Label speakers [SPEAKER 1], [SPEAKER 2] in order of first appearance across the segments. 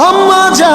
[SPEAKER 1] আম্মা যা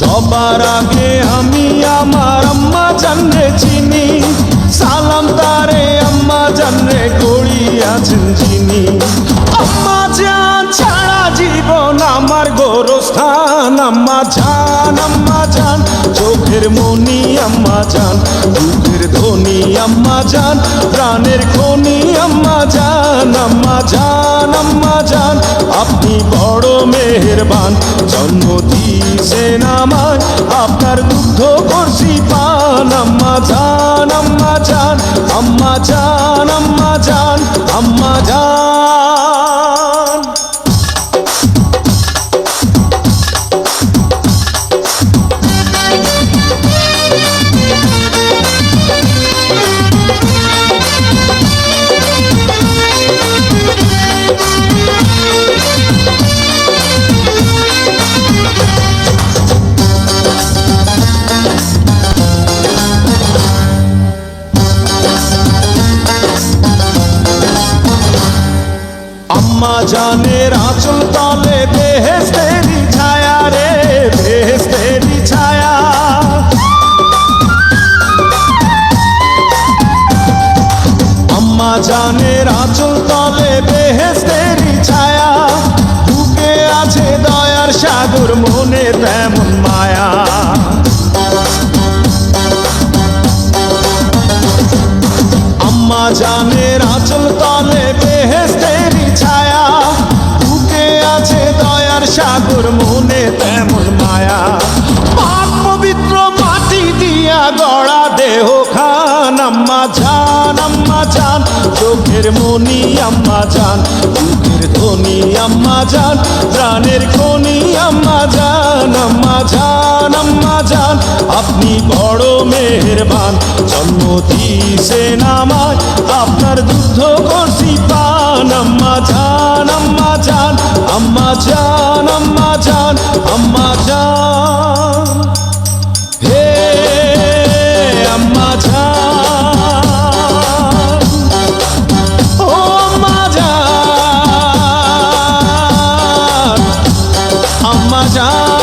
[SPEAKER 1] সবার আগে আমি আমার আম্মা জানরে চিনি। সালাম তারে আম্মা জানরে গড়ি আছেন চিনি আম্মা জান ছাড়া জীবন আমার গোরস্থান, আম্মা জান জান চোখের মনি আম্মা যান দুধের ধনি আম্মা যান প্রাণের খনি আম্মা যান আম্মা যান আম্মা যান আপনি বড় মেহেরবান, জন্ম দিয়েছেন আমায়, আপনার দুগ্ধ করছি পান, আম্মা যান আম্মা যান আম্মা জান আম্মা জানের আঁচল তলে বেহেস্তেরি ছায়া রে বেহেস্তেরি ছায়া আম্মা জানের আঁচল তলে বেহেস্তেরি সাগর মনে তেমন মায়া। আম্মা জানের আচল তলে বেহেস্তেরি ছায়া। বুকে আছে দয়ার সাগর মনে তেমন জান, আম্মা জান, চোখের মনি, আম্মা জান বুকের ধ্বনি আম্মা জান, প্রাণের খনি, আম্মা জান আম্মা জান আম্মা জান, আপনি বড় মেহেরবান, জন্ম দিয়েছেন আমায় আপনার দুধ করছি পান, আম্মা জান আম্মা জান আম্মা জান। জান